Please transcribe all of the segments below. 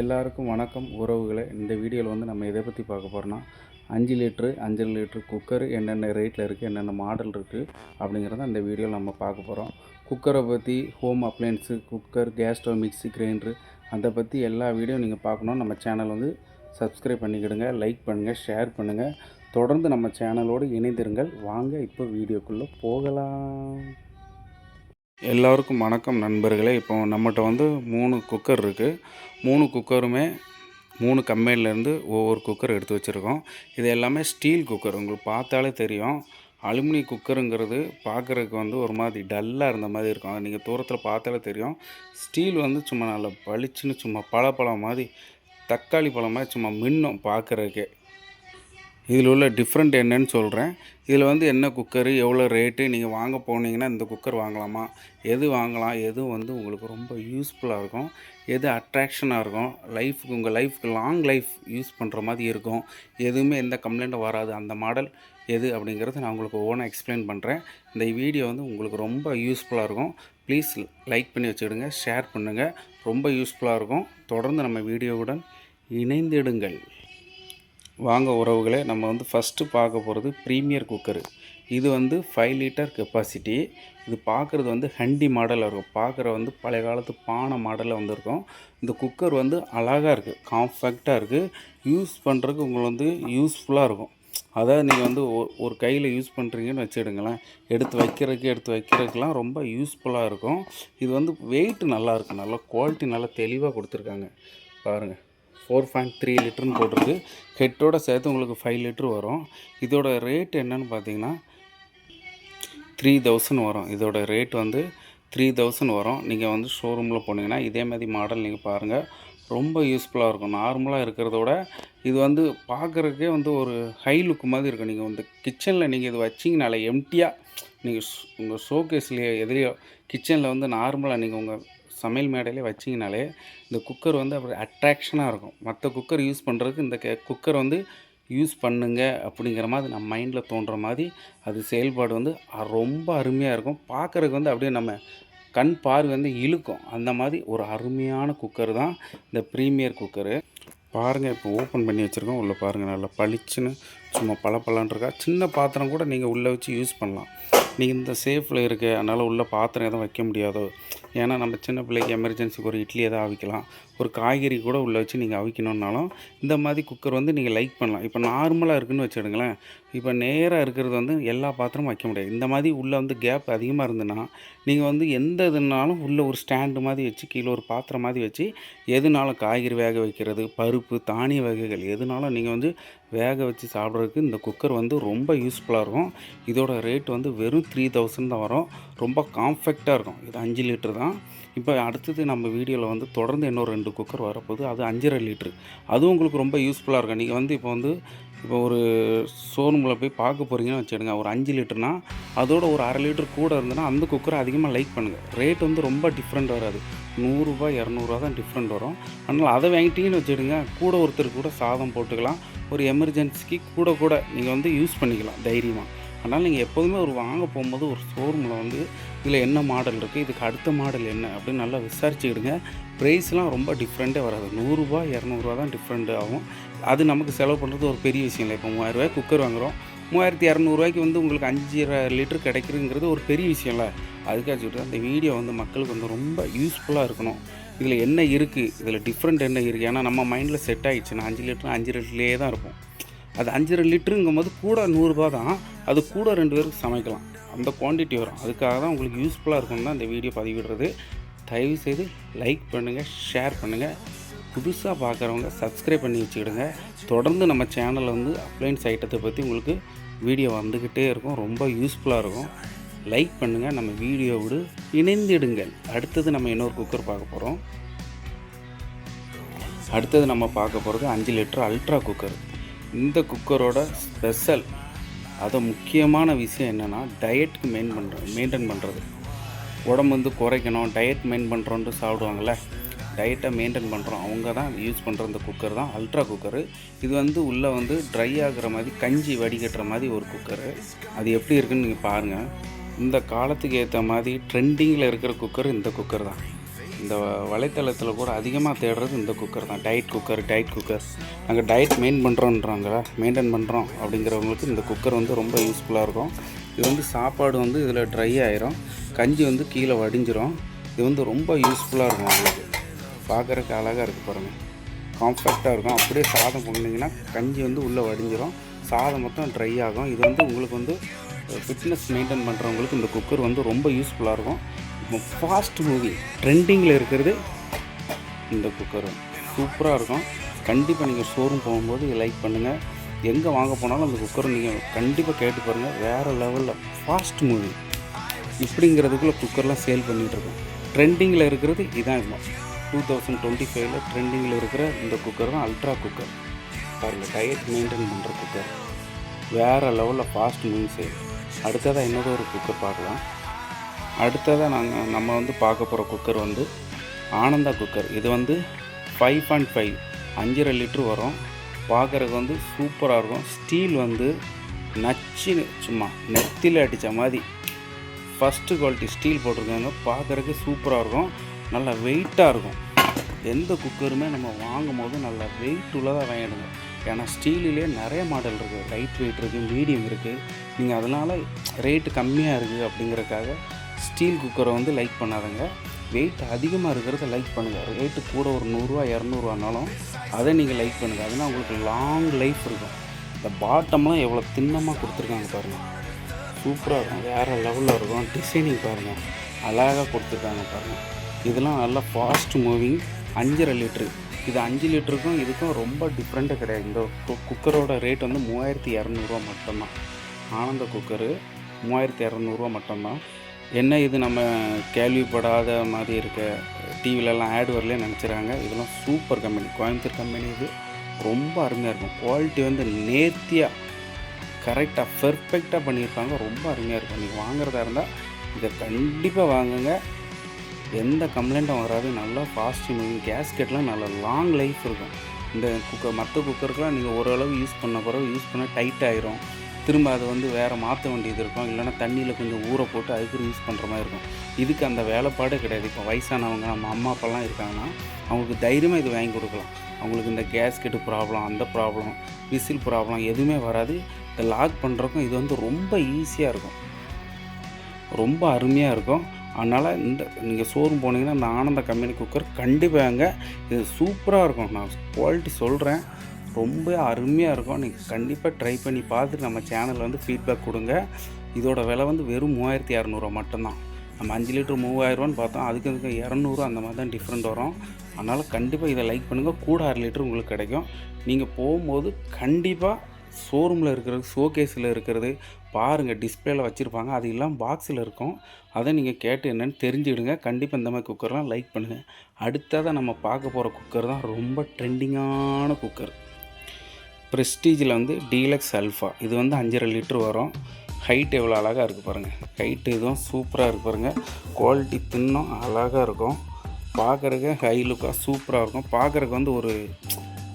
எல்லாருக்கும் வணக்கம் உறவுகளை. இந்த வீடியோவில் வந்து நம்ம எதை பற்றி பார்க்க போகிறோன்னா அஞ்சு லிட்ரு அஞ்சரை லிட்ரு குக்கர் என்னென்ன ரேட்டில் இருக்குது என்னென்ன மாடல் இருக்குது அப்படிங்கிறத அந்த வீடியோவில் நம்ம பார்க்க போகிறோம் குக்கரை பற்றி home appliance cooker gas stove mixie grinder அதை பற்றி எல்லா வீடியோ நீங்கள் பார்க்கணும். நம்ம சேனல் வந்து சப்ஸ்கிரைப் பண்ணிக்கிடுங்க லைக் பண்ணுங்கள் ஷேர் பண்ணுங்கள் தொடர்ந்து நம்ம சேனலோடு இணைந்திருங்கள். வாங்க இப்போ வீடியோக்குள்ளே போகலாம். எல்லோருக்கும் வணக்கம் நண்பர்களே. இப்போ நம்மகிட்ட வந்து மூணு குக்கர் இருக்குது மூணு குக்கருமே மூணு கம்பெனிலேருந்து ஒவ்வொரு குக்கர் எடுத்து வச்சுருக்கோம். இது எல்லாமே ஸ்டீல் குக்கர் உங்களுக்கு பார்த்தாலே தெரியும். அலுமினி குக்கருங்கிறது பார்க்குறதுக்கு வந்து ஒரு மாதிரி டல்லாக இருந்த மாதிரி இருக்கும். அதை நீங்கள் தூரத்தில் பார்த்தாலே தெரியும். ஸ்டீல் வந்து சும்மா நல்லா பளிச்சுன்னு சும்மா பழப்பழம் மாதிரி தக்காளி பழம் மாதிரி சும்மா மின்னும் பார்க்குறதுக்கே. இதில் உள்ள டிஃப்ரெண்ட் என்னன்னு சொல்கிறேன். இதில் வந்து என்ன குக்கரு எவ்வளோ ரேட்டு நீங்கள் வாங்க போனீங்கன்னா இந்த குக்கர் வாங்கலாமா? எது வாங்கலாம்? எது வந்து உங்களுக்கு ரொம்ப யூஸ்ஃபுல்லாக இருக்கும்? எது அட்ராக்ஷனாக இருக்கும்? லைஃபுக்கு உங்கள் லைஃப்க்கு லாங் லைஃப் யூஸ் பண்ணுற மாதிரி இருக்கும். எதுவுமே எந்த கம்ப்ளைண்ட்டும் வராது. அந்த மாடல் எது அப்படிங்கிறத நான் உங்களுக்கு ஓனாக எக்ஸ்பிளைன் பண்ணுறேன். இந்த வீடியோ வந்து உங்களுக்கு ரொம்ப யூஸ்ஃபுல்லாக இருக்கும். ப்ளீஸ் லைக் பண்ணி வச்சுடுங்க ஷேர் பண்ணுங்கள் ரொம்ப யூஸ்ஃபுல்லாக இருக்கும். தொடர்ந்து நம்ம வீடியோவுடன் இணைந்திடுங்கள். வாங்க உறவுகளே நம்ம வந்து ஃபஸ்ட்டு பார்க்க போகிறது ப்ரீமியர் குக்கரு இது வந்து ஃபைவ் லிட்டர் கெப்பாசிட்டி இது பார்க்குறது வந்து ஹண்டி மாடலில் இருக்கும். பார்க்குற வந்து பழைய காலத்து பானை மாடலில் வந்திருக்கும். இந்த குக்கர் வந்து அழகாக இருக்குது காம்ஃபெக்டாக இருக்குது யூஸ் பண்ணுறதுக்கு உங்களுக்கு வந்து யூஸ்ஃபுல்லாக இருக்கும். அதாவது நீங்கள் வந்து ஒ- ஒரு கையில் யூஸ் பண்ணுறீங்கன்னு வச்சுடுங்களேன் எடுத்து வைக்கிறதுக்கு எடுத்து வைக்கிறதுக்கெலாம் ரொம்ப யூஸ்ஃபுல்லாக இருக்கும். இது வந்து வெயிட் நல்லாயிருக்கும் நல்லா குவாலிட்டி நல்லா தெளிவாக கொடுத்துருக்காங்க. பாருங்கள் ஃபோர் பாயிண்ட் த்ரீ லிட்டர்னு போட்டிருக்கு. ஹெட்டோட சேர்த்து உங்களுக்கு ஃபைவ் லிட்டர் வரும். இதோட ரேட் என்னன்னு பார்த்தீங்கன்னா த்ரீ தௌசண்ட் வரும். இதோட ரேட் வந்து த்ரீ தௌசண்ட் வரும். நீங்கள் வந்து ஷோரூமில் போனீங்கன்னா இதே மாதிரி மாடல் நீங்கள் பாருங்கள் ரொம்ப யூஸ்ஃபுல்லாக இருக்கும். நார்மலாக இருக்கிறத விட இது வந்து பார்க்குறதுக்கே வந்து ஒரு ஹை லுக் மாதிரி இருக்கும். நீங்கள் வந்து கிச்சனில் நீங்கள் இது வச்சிங்கனால எம்டியாக நீங்கள் உங்கள் ஷோகேஸ்லேயே எதிரியோ கிச்சனில் வந்து நார்மலாக நீங்கள் உங்கள் சமையல் மேடையிலே வச்சிங்கனாலே இந்த குக்கர் வந்து அப்படி அட்ராக்ஷனாக இருக்கும். மற்ற குக்கர் யூஸ் பண்ணுறதுக்கு இந்த குக்கர் வந்து யூஸ் பண்ணுங்க அப்படிங்கிற மாதிரி நம்ம மைண்டில் தோன்ற மாதிரி அது செயல்பாடு வந்து ரொம்ப அருமையாக இருக்கும். பார்க்குறதுக்கு வந்து அப்படியே நம்ம கண் பார்வை வந்து இழுக்கும். அந்த மாதிரி ஒரு அருமையான குக்கர் தான் இந்த ப்ரீமியர் குக்கரு பாருங்கள் இப்போ ஓப்பன் பண்ணி வச்சுருக்கோம். உள்ளே பாருங்கள் நல்லா பளிச்சுன்னு சும்மா பளபளன்னு இருக்கா சின்ன பாத்திரம் கூட நீங்கள் உள்ளே வச்சு யூஸ் பண்ணலாம். நீங்கள் இந்த சேஃபில் இருக்க அதனால் உள்ள பாத்திரம் எதுவும் வைக்க முடியாதோ? ஏன்னா நம்ம சின்ன பிள்ளைக்கு எமர்ஜென்சிக்கு ஒரு இட்லி எதாவது அவிக்கலாம் ஒரு காய்கறி கூட உள்ளே வச்சு நீங்கள் அவிக்கணுன்னாலும் இந்த மாதிரி குக்கர் வந்து நீங்கள் லைக் பண்ணலாம். இப்போ நார்மலாக இருக்குதுன்னு வச்சுடுங்களேன் இப்போ நேராக இருக்கிறது வந்து எல்லா பாத்திரமும் வைக்க முடியாது. இந்த மாதிரி உள்ளே வந்து கேப் அதிகமாக இருந்ததுன்னா நீங்கள் வந்து எந்த இதுனாலும் உள்ளே ஒரு ஸ்டாண்டு மாதிரி வச்சு கீழே ஒரு பாத்திரம் மாதிரி வச்சு எதுனாலும் காய்கறி வேக வைக்கிறது பருப்பு தானிய வகைகள் எதுனாலும் நீங்கள் வந்து வேக வச்சு சாப்பிட்றதுக்கு இந்த குக்கர் வந்து ரொம்ப யூஸ்ஃபுல்லாக இருக்கும். இதோட ரேட் வந்து வெறும் த்ரீ தௌசண்ட் தான் வரும். ரொம்ப காம்ஃபெக்டாக இருக்கும். இது அஞ்சு லிட்டர் தான். இப்போ அடுத்தது நம்ம வீடியோவில் வந்து தொடர்ந்து இன்னொரு ரெண்டு குக்கர் வரப்போகுது. அது அஞ்சரை லிட்ரு. அதுவும் உங்களுக்கு ரொம்ப யூஸ்ஃபுல்லாக இருக்கும். நீங்கள் வந்து இப்போ வந்து இப்போ ஒரு ஷோரூமில் போய் பார்க்க போகிறீங்கன்னு வச்சுடுங்க ஒரு அஞ்சு லிட்டர்னா அதோட ஒரு அரை லிட்டர் கூட இருந்ததுன்னா அந்த குக்கரை அதிகமாக லைக் பண்ணுங்கள் ரேட் வந்து ரொம்ப டிஃப்ரெண்ட் வராது. நூறுரூபா இரநூறுவா தான் டிஃப்ரெண்ட் வரும். அதனால் அதை வாங்கிட்டீங்கன்னு வச்சுடுங்க கூட ஒருத்தர் கூட சாதம் போட்டுக்கலாம். ஒரு எமர்ஜென்சிக்கு கூட கூட நீங்கள் வந்து யூஸ் பண்ணிக்கலாம் தைரியமாக அதனால் நீங்கள் எப்போதுமே ஒரு வாங்க போகும்போது ஒரு ஷோரூமில் வந்து இதில் என்ன மாடல் இருக்குது இதுக்கு அடுத்த மாடல் என்ன? அப்படின்னு நல்லா விசாரிச்சுக்கிடுங்க. ப்ரைஸ்லாம் ரொம்ப டிஃப்ரெண்ட்டே வராது. நூறுரூவா இரநூறுவா தான் டிஃப்ரெண்ட் ஆகும். அது நமக்கு செலவு பண்ணுறது ஒரு பெரிய விஷயம் இல்லை. இப்போ மூவாயிரரூவா குக்கர் வாங்குகிறோம் மூவாயிரத்தி இரநூறுவாய்க்கு வந்து உங்களுக்கு அஞ்சு லிட்டர் கிடைக்குதுங்கிறது ஒரு பெரிய விஷயம் இல்லை. அதுக்காக சொல்லிட்டு அந்த வீடியோ வந்து மக்களுக்கு வந்து ரொம்ப யூஸ்ஃபுல்லாக இருக்கணும். இதில் என்ன இருக்குது இதில் டிஃப்ரெண்ட் என்ன இருக்குது ஏன்னா நம்ம மைண்டில் செட் ஆகிடுச்சுன்னா அஞ்சு லிட்டர் அஞ்சு லிட்டர்லேயே தான் இருப்போம். அது அஞ்சரை லிட்டருங்கும் போது கூட நூறுரூபா தான். அது கூட ரெண்டு பேருக்கு சமைக்கலாம். அந்த குவான்டிட்டி வரும். அதுக்காக தான் உங்களுக்கு யூஸ்ஃபுல்லாக இருக்கும்னு தான் இந்த வீடியோ பதிவிடுறது. தயவுசெய்து லைக் பண்ணுங்கள் ஷேர் பண்ணுங்கள் புதுசாக பார்க்குறவங்க சப்ஸ்கிரைப் பண்ணி வச்சுக்கிடுங்க. தொடர்ந்து நம்ம சேனலில் வந்து அப்ளைன்ஸ் ஐட்டத்தை பற்றி உங்களுக்கு வீடியோ வந்துக்கிட்டே இருக்கும். ரொம்ப யூஸ்ஃபுல்லாக இருக்கும். லைக் பண்ணுங்கள் நம்ம வீடியோவோடு இணைந்திடுங்கள். அடுத்தது நம்ம இன்னொரு குக்கர் பார்க்க போகிறோம் அடுத்தது நம்ம பார்க்க போகிறது அஞ்சு லிட்டர் அல்ட்ரா குக்கர் இந்த குக்கரோட ஸ்பெஷல் அது முக்கியமான விஷயம் என்னென்னா டயட்டுக்கு மெயின் பண்ணுறது மெயின்டைன் பண்ணுறது உடம்பு வந்து குறைக்கணும் டயட் மெயின் பண்ணுறோன்ட்டு சாப்பிடுவாங்கள்ல டயட்டை மெயின்டைன் பண்ணுறோம் அவங்க தான் யூஸ் பண்ணுற இந்த குக்கர் தான் அல்ட்ரா குக்கரு. இது வந்து உள்ளே வந்து ட்ரை ஆகுற மாதிரி கஞ்சி வடிகட்டுற மாதிரி ஒரு குக்கரு. அது எப்படி இருக்குன்னு நீங்கள் பாருங்கள் இந்த காலத்துக்கு ஏற்ற மாதிரி ட்ரெண்டிங்கில் இருக்கிற குக்கர் இந்த குக்கர் தான். இந்த வலைத்தளத்தில் கூட அதிகமாக தேடுறது இந்த குக்கர் தான். டயட் குக்கர் டயட் குக்கர் நாங்கள் டயட் மெயின் பண்ணுறோன்றாங்களா மெயின்டைன் பண்ணுறோம் அப்படிங்கிறவங்களுக்கு இந்த குக்கர் வந்து ரொம்ப யூஸ்ஃபுல்லாக இருக்கும். இது வந்து சாப்பாடு வந்து இதில் ட்ரை ஆயிரும். கஞ்சி வந்து கீழே வடிஞ்சிரும். இது வந்து ரொம்ப யூஸ்ஃபுல்லாக இருக்கும் உங்களுக்கு. பார்க்குறக்கு அழகாக இருக்குது பாருங்கள் காம்ஃபர்ட்டாக இருக்கும். அப்படியே சாதம் பண்ணிங்கன்னா கஞ்சி வந்து உள்ளே வடிஞ்சிரும். சாதம் மொத்தம் ட்ரை ஆகும். இது வந்து உங்களுக்கு வந்து ஃபிட்னஸ் மெயின்டைன் பண்ணுறவங்களுக்கு இந்த குக்கர் வந்து ரொம்ப யூஸ்ஃபுல்லாக இருக்கும். ஃபாஸ்ட் மூவி ட்ரெண்டிங்கில் இருக்கிறது இந்த குக்கர் சூப்பராக இருக்கும். கண்டிப்பாக நீங்கள் ஷோரூம் போகும்போது லைக் பண்ணுங்கள் எங்கே வாங்க போனாலும் அந்த குக்கரை நீங்கள் கண்டிப்பாக கேட்டு பாருங்கள் வேறு லெவலில் ஃபாஸ்ட் மூவி இப்படிங்கிறதுக்குள்ள குக்கர்லாம் சேல் பண்ணிகிட்ருக்கோம் ட்ரெண்டிங்கில் இருக்கிறது இதான் இப்போ டூ தௌசண்ட் டுவெண்ட்டி ஃபைவ்ல ட்ரெண்டிங்கில் இருக்கிற இந்த குக்கர் தான் அல்ட்ரா குக்கர் பாருங்கள் டயட் மெயின்டைன் பண்ணுற குக்கர் வேறு லெவலில் ஃபாஸ்ட் மூவி சேல் அடுத்ததாக இன்னொரு ஒரு குக்கர் பார்க்கலாம். அடுத்ததாக நாங்கள் நம்ம வந்து பார்க்க போகிற குக்கர் வந்து ஆனந்தா குக்கர். இது வந்து ஃபைவ் பாயிண்ட் ஃபைவ் அஞ்சரை லிட்ரு வரும். பார்க்குறதுக்கு வந்து சூப்பராக இருக்கும். ஸ்டீல் வந்து நச்சு சும்மா நெத்தியில் அடித்த மாதிரி. ஃபஸ்ட்டு குவாலிட்டி ஸ்டீல் போட்டிருக்காங்க. பார்க்குறதுக்கு சூப்பராக இருக்கும். நல்லா வெயிட்டாக இருக்கும். எந்த குக்கருமே நம்ம வாங்கும் போது நல்லா வெயிட் உள்ளதாக வாங்கிடுங்க. ஏன்னா ஸ்டீலிலே நிறைய மாடல் இருக்குது லைட் வெயிட் இருக்குது மீடியம் இருக்குது நீங்கள் அதனால் ரேட்டு கம்மியாக இருக்குது அப்படிங்கிறதுக்காக ஸ்டீல் குக்கரை வந்து லைக் பண்ணாதங்க. வெயிட் அதிகமாக இருக்கிறத லைக் பண்ணுங்கள் ரேட்டு கூட ஒரு நூறுரூவா இரநூறுவானாலும் அதை நீங்கள் லைக் பண்ணுங்கள் அதனால் உங்களுக்கு லாங் லைஃப் இருக்கும். இந்த பாட்டம்லாம் எவ்வளோ திண்ணமாக கொடுத்துருக்காங்க பாருங்கள் சூப்பராக இருக்கும். வேறு லெவலில் இருக்கும். டிசைனிங் பாருங்கள் அழகாக கொடுத்துருக்காங்க பாருங்கள் இதெல்லாம் நல்லா ஃபாஸ்ட் மூவிங் அஞ்சரை லிட்ரு இது அஞ்சு லிட்டருக்கும் இதுக்கும் ரொம்ப டிஃப்ரெண்ட்டாக கிடையாது. இந்த கு- குக்கரோட ரேட் வந்து மூவாயிரத்தி இரநூறுவா மட்டும்தான். ஆனந்த குக்கரு மூவாயிரத்தி இரநூறுவா மட்டும்தான். என்ன இது நம்ம கேள்விப்படாத மாதிரி இருக்க டிவிலெலாம் ஆட் வரலே நினச்சிறாங்க. இதெல்லாம் சூப்பர் கம்பெனி கோயம்புத்தூர் கம்பெனி இது. ரொம்ப அருமையாக இருக்கும். குவாலிட்டி வந்து நேர்த்தியாக கரெக்டாக பெர்ஃபெக்டாக பண்ணியிருப்பாங்க. ரொம்ப அருமையாக இருக்கும். நீங்கள் வாங்குறதா இருந்தால் இதை கண்டிப்பாக வாங்குங்க. எந்த கம்ப்ளைண்ட்டும் வராது. நல்லா ஃபாஸ்ட் மூவிங் கேஸ்கெட்லாம் நல்லா லாங் லைஃப் இருக்கும். இந்த குக்கர் மற்ற குக்கருக்கெலாம் நீங்கள் ஓரளவு யூஸ் பண்ண பிறகு யூஸ் பண்ண டைட் ஆயிரும். திரும்ப அதை வந்து வேறு மாற்ற வேண்டியது இருக்கும். இல்லைன்னா தண்ணியில் கொஞ்சம் ஊற போட்டு அதுக்கு யூஸ் பண்ணுற மாதிரி இருக்கும். இதுக்கு அந்த வேலைப்பாடே கிடையாது. இப்போ வயசானவங்க நம்ம அம்மா அப்பெல்லாம் இருக்காங்கன்னா அவங்களுக்கு தைரியமாக இது வாங்கி கொடுக்கலாம். அவங்களுக்கு இந்த கேஸ்கெட்டு ப்ராப்ளம் அந்த ப்ராப்ளம் விசில் ப்ராப்ளம் எதுவுமே வராது. இந்த லாக் பண்ணுறக்கும் இது வந்து ரொம்ப ஈஸியாக இருக்கும். ரொம்ப அருமையாக இருக்கும். அதனால் இந்த நீங்கள் ஷோரூம் போனீங்கன்னா இந்த ஆனந்த கம்பெனி குக்கர் கண்டிப்பாக இது சூப்பராக இருக்கும். நான் குவாலிட்டி சொல்கிறேன் ரொம்ப அருமையாக இருக்கும். நீங்கள் கண்டிப்பாக ட்ரை பண்ணி பார்த்துட்டு நம்ம சேனலில் வந்து ஃபீட்பேக் கொடுங்க. இதோட விலை வந்து வெறும் மூவாயிரத்தி இரநூறுவா மட்டும்தான். நம்ம அஞ்சு லிட்டர் மூவாயிரரூவான்னு பார்த்தோம் அதுக்கு அதுக்கு இரநூறு அந்த மாதிரி தான் டிஃப்ரெண்ட் வரும். அதனால் கண்டிப்பாக இதை லைக் பண்ணுங்கள் கூட அரை லிட்டர் உங்களுக்கு கிடைக்கும். நீங்கள் போகும்போது கண்டிப்பாக ஷோரூமில் இருக்கிறது ஷோகேஸில் இருக்கிறது பாருங்கள் டிஸ்பிளேயில் வச்சுருப்பாங்க. அது இல்லாமல் பாக்ஸில் இருக்கும். அதை நீங்கள் கேட்டு என்னென்னு தெரிஞ்சுக்கிடுங்க. கண்டிப்பாக இந்த மாதிரி குக்கர்லாம் லைக் பண்ணுங்கள் அடுத்ததாக நம்ம பார்க்க போகிற குக்கர் தான் ரொம்ப ட்ரெண்டிங்கான குக்கர் ப்ரெஸ்டீஜில் வந்து டீலக்ஸ் அல்ஃபா. இது வந்து அஞ்சரை லிட்ரு வரும். ஹைட் எவ்வளோ அழகாக இருக்குது பாருங்கள் ஹைட்டு இதுவும் சூப்பராக இருக்குது பாருங்கள் குவாலிட்டி தின்னும் அழகாக இருக்கும். பார்க்குறக்கு ஹை லுக்காக சூப்பராக இருக்கும். பார்க்குறக்கு வந்து ஒரு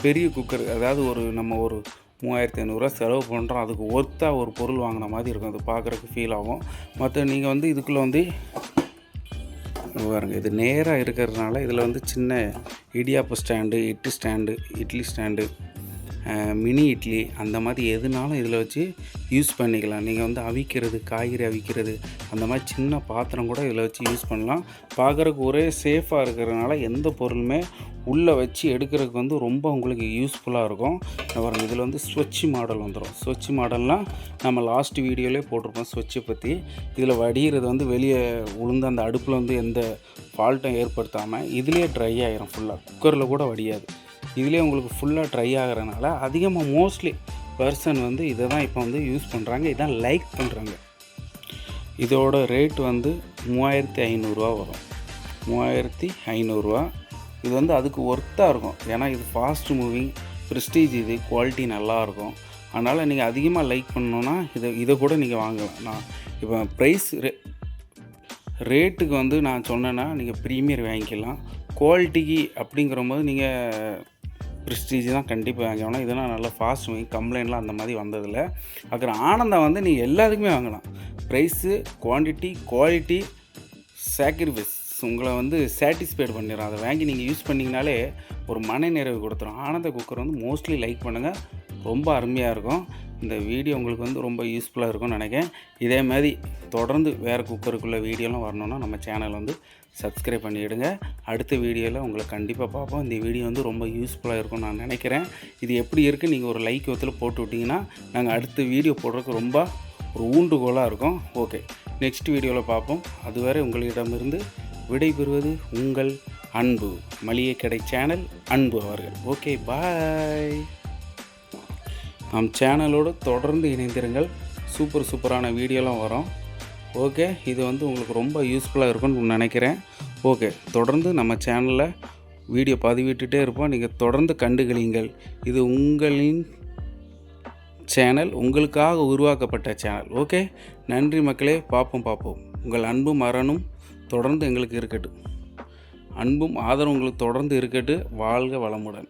பெரிய குக்கர் அதாவது ஒரு நம்ம ஒரு மூவாயிரத்தி ஐநூறுரூவா செலவு பண்ணுறோம் அதுக்கு ஒர்த்தாக ஒரு பொருள் வாங்கின மாதிரி இருக்கும். அது பார்க்குறக்கு ஃபீல் ஆகும். மற்ற நீங்கள் வந்து இதுக்குள்ளே வந்து பாருங்கள் இது நேராக இருக்கிறதுனால இதில் வந்து சின்ன இடியாப்பு ஸ்டாண்டு இட்டு stand idli stand mini idli அந்த மாதிரி எதுனாலும் இதில் வச்சு யூஸ் பண்ணிக்கலாம். நீங்கள் வந்து அவிக்கிறது காய்கறி அவிக்கிறது அந்த மாதிரி சின்ன பாத்திரம் கூட இதில் வச்சு யூஸ் பண்ணலாம். பார்க்குறக்கு ஒரே சேஃபாக இருக்கிறதுனால எந்த பொருளுமே உள்ளே வச்சு எடுக்கிறதுக்கு வந்து ரொம்ப உங்களுக்கு யூஸ்ஃபுல்லாக இருக்கும். பாருங்கள் இதில் வந்து ஸ்வட்ச் மாடல் வந்துடும் ஸ்வட்ச் மாடல்னால் நம்ம லாஸ்ட் வீடியோலேயே போட்டிருப்போம் ஸ்வட்சை பற்றி இதில் வடிகிறது வந்து வெளியே உளுந்து அந்த அடுப்பில் வந்து எந்த ஃபால்ட்டும் ஏற்படுத்தாமல் இதுலேயே ட்ரை ஆகிரும் ஃபுல்லாக குக்கரில் கூட வடியாது. இதுலேயே உங்களுக்கு ஃபுல்லாக ட்ரை ஆகிறனால அதிகமாக மோஸ்ட்லி பர்சன் வந்து இதை தான் இப்போ வந்து யூஸ் பண்ணுறாங்க இதான் லைக் பண்ணுறாங்க இதோட ரேட் வந்து மூவாயிரத்தி ஐநூறுரூவா வரும். மூவாயிரத்தி ஐநூறுரூவா இது வந்து அதுக்கு ஒர்த்தாக இருக்கும். ஏன்னா இது ஃபாஸ்ட் மூவிங் ப்ரெஸ்டீஜ் இது குவாலிட்டி நல்லாயிருக்கும் அதனால் நீங்கள் அதிகமாக லைக் பண்ணணுன்னா இதை இதை கூட நீங்கள் வாங்கலாம். நான் இப்போ ப்ரைஸ் ரே ரேட்டுக்கு வந்து நான் சொன்னேன்னா நீங்கள் ப்ரீமியர் வாங்கிக்கலாம். குவாலிட்டிக்கு அப்படிங்கிற போது நீங்கள் ப்ரிஸ்டீஜ் தான் கண்டிப்பாக வாங்கணும் இதெல்லாம் நல்லா ஃபாஸ்ட் வாங்கி கம்ப்ளைண்ட்லாம் அந்த மாதிரி வந்ததில்ல. அப்புறம் ஆனந்தம் வந்து நீங்கள் எல்லாத்துக்குமே வாங்கலாம். ப்ரைஸு குவான்டிட்டி குவாலிட்டி சாக்ரிஃபைஸ் உங்களை வந்து சாட்டிஸ்ஃபைடு பண்ணிடும் அதை வாங்கி நீங்கள் யூஸ் பண்ணிங்கனாலே ஒரு மன நிறைவு கொடுத்துரும். ஆனந்த குக்கர் வந்து மோஸ்ட்லி லைக் பண்ணுங்கள் ரொம்ப அருமையாக இருக்கும். இந்த வீடியோ உங்களுக்கு வந்து ரொம்ப யூஸ்ஃபுல்லாக இருக்கும்னு நினைக்கிறேன். இதே மாதிரி தொடர்ந்து வேறு குக்கருக்குள்ளே வீடியோலாம் வரணுன்னா நம்ம சேனல் வந்து சப்ஸ்கிரைப் பண்ணிவிடுங்க அடுத்த வீடியோவில் உங்களை கண்டிப்பாக பார்ப்போம். இந்த வீடியோ வந்து ரொம்ப யூஸ்ஃபுல்லாக இருக்கும்னு நான் நினைக்கிறேன். இது எப்படி இருக்குது நீங்கள் ஒரு லைக் ஒத்தில் போட்டு விட்டிங்கன்னா நாங்கள் அடுத்த வீடியோ போடுறதுக்கு ரொம்ப ஒரு ஊண்டுகோலாக இருக்கும். ஓகே நெக்ஸ்ட் வீடியோவில் பார்ப்போம். அதுவரை உங்களிடமிருந்து விடைபெறுவது உங்கள் அன்பு மளிகை கடை சேனல் அன்பு அவர்கள். ஓகே பாய் நம் சேனலோடு தொடர்ந்து இணைந்திருங்கள். சூப்பர் சூப்பரான வீடியோலாம் வரும். ஓகே இது வந்து உங்களுக்கு ரொம்ப யூஸ்ஃபுல்லாக இருக்கும்னு நினைக்கிறேன். ஓகே தொடர்ந்து நம்ம சேனலில் வீடியோ பதிவிட்டுட்டே இருப்போம். நீங்கள் தொடர்ந்து கண்டுகளிங்கள் இது உங்களின் சேனல் உங்களுக்காக உருவாக்கப்பட்ட சேனல் ஓகே நன்றி மக்களே பார்ப்போம் பார்ப்போம். உங்கள் அன்பும் மரணும் தொடர்ந்து எங்களுக்கு இருக்கட்டும். அன்பும் ஆதரவும் உங்களுக்கு தொடர்ந்து இருக்கட்டும். வாழ்க வளமுடன்.